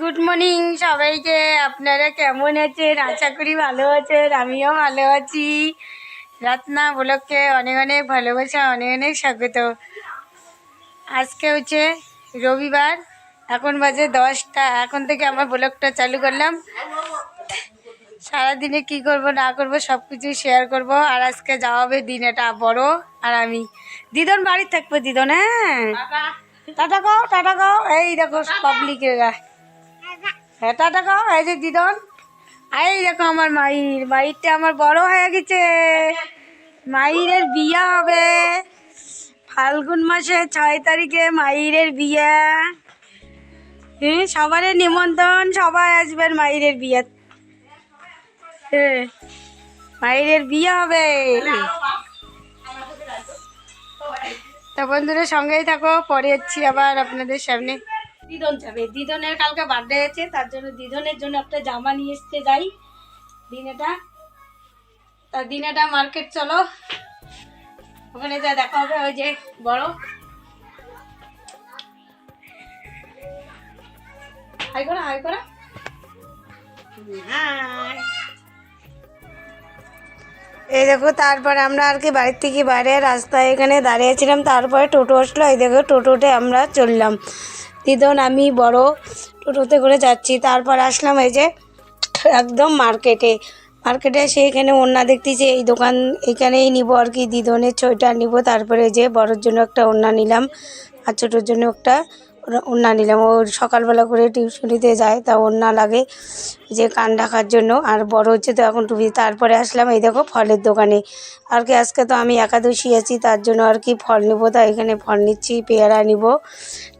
Good morning সবাইকে। আপনারা কেমন আছেন? আশা করি ভালো আছেন আমিও ভালো আছি। রত্না ব্লককে অনেক অনেক ভালোবাসা অনেক অনেক স্বাগত। আজকে হচ্ছে রবিবার এখন বাজে দশটা। এখন থেকে আমার ব্লগটা চালু করলাম। সারাদিনে কি করব না করব সব কিছু শেয়ার করব। আর আজকে যাওয়া হবে দিন এটা বড় আর আমি। দিদন বাড়ি থাকব দিদন হ্যাঁ? টাটা গাও টাটা গাও এই দেখো পাবলিকের টাটা গাও এই যে দিদন। এই দেখো আমার মাইর, মাইরটা আমার বড় হয়ে গেছে। মাইরের বিয়ে হবে। ফাল্গুন মাসে ছয় তারিখে মাইরের বিয়ে। হ্যাঁ সবারই নিমন্ত্রণ, সবাই আসবেন মাইরের বিয়ে। হ্যাঁ মাইরের বিয়ে হবে। তা বন্ধুরা সঙ্গেই থাকো, পরে যাচ্ছি আবার আপনাদের সামনে। দিদন যাবে। দিদনের কালকে বার্থডে আছে তার জন্য দিদনের জন্য একটা জামা নিয়ে এসতে যাই। দিনেটা। তা দিনেটা মার্কেট চলো। ওখানে যা দেখা হবে ওই যে বড়। হাই করা হাই করা। এই দেখো তারপরে আমরা আর কি বাড়ির থেকে বাইরে রাস্তায় এখানে দাঁড়িয়েছিলাম তারপরে টোটো আসলো। এই দেখো টোটোতে আমরা চললাম। দিদন, আমি বড় টোটোতে করে যাচ্ছি। তারপর আসলাম এই যে একদম মার্কেটে। মার্কেটে এসে এখানে ওড়না দেখতেছি, এই দোকান এখানেই নিব আর কি। দিদনের ছয়টা নিব, তারপরে যে বড়োর জন্য একটা ওড়না নিলাম আর ছোটোর জন্য একটা ওড়না নিলাম। ও সকালবেলা করে টিউশনিতে যায়, তা ওড়না লাগে যে কান ঢাকার জন্য। আর বড় হচ্ছে তো এখন টুপি। তারপরে আসলাম এই দেখো ফলের দোকানে। আর কি, আজকে তো আমি একাদশী আছি, তার জন্য আর কি ফল নেব। তা এখানে ফল নিচ্ছি, পেয়ারা নিব,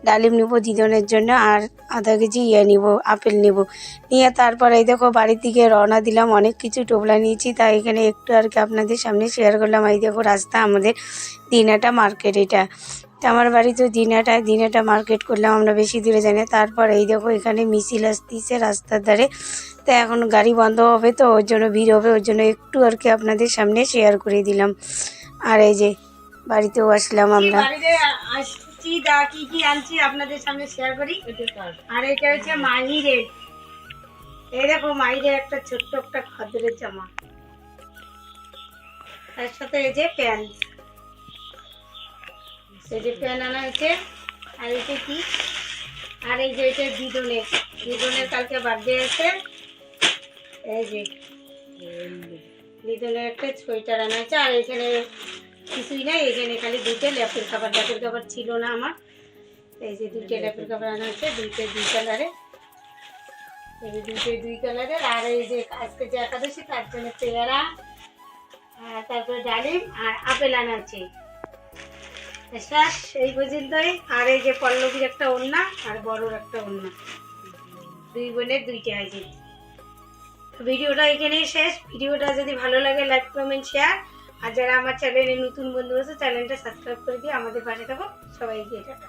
ডালিম নিব দিদনের জন্য। আর আধা কেজি ইয়ে নিব, আপেল নিব। নিয়ে তারপরে এই দেখো বাড়ির দিকে রওনা দিলাম, অনেক কিছু টোপলা নিয়েছি। তাই এখানে একটু আর কি আপনাদের সামনে শেয়ার করলাম। এই দেখো রাস্তা আমাদের দিনাটা মার্কেট এটা। তা আমার বাড়ি তো দিনাটায় দিনাটা মার্কেট করলাম আমরা বেশি দূরে যাই না। তারপর এই দেখো এখানে মিছিল আসতেছে রাস্তার ধারে। তো এখন গাড়ি বন্ধ হবে তো, ওর জন্য ভিড় হবে, ওর জন্য একটু আর কি আপনাদের সামনে শেয়ার করে দিলাম। আর এই যে বাড়িতেও আসলাম আমরা। আসছি দা কি কি আনছি আপনাদের সামনে শেয়ার করি? আর এটা হচ্ছে মাহিরের। এই দেখো, মাহিরের একটা ছোট্ট একটা খদ্দের জামা। তার সাথে এই যে প্যান্ট। এই যে প্যান্ট আনা হয়েছে। আর এটা কি? আর এই যে এটা দিদনের দিদনের কালকে বার্থডে আছে। এই যে দিদনের একটা সোয়েটার আনা হয়েছে। আর এখানে কিছুই নাই এই এখানে খালি দুইটা ল্যাপের খাবার ল্যাপের খাবার ছিল না আমার। এই যে দুইটা ল্যাপের খাবার আনা হয়েছে দুইটা দুই কালারে। এই যে দুইটা দুই কালারের আর এই যে আজকে যে একাদশী তার জন্য পেয়ারা আর তারপরে ডালিম আর আপেল আনা আছে শেষ এই পর্যন্তই। আর এই যে পল্লবীর একটা ওড়না আর বড়োর একটা ওড়না। দুই বোনের দুইটা আছে ভিডিওটা এখানেই শেষ। ভিডিওটা যদি ভালো লাগে লাইক কমেন্ট শেয়ার আর যারা আমার চ্যানেলে নতুন বন্ধু আছে চ্যানেলটা সাবস্ক্রাইব করে দিয়ে আমাদের পাশে থাকো, সবাইকে টাটা।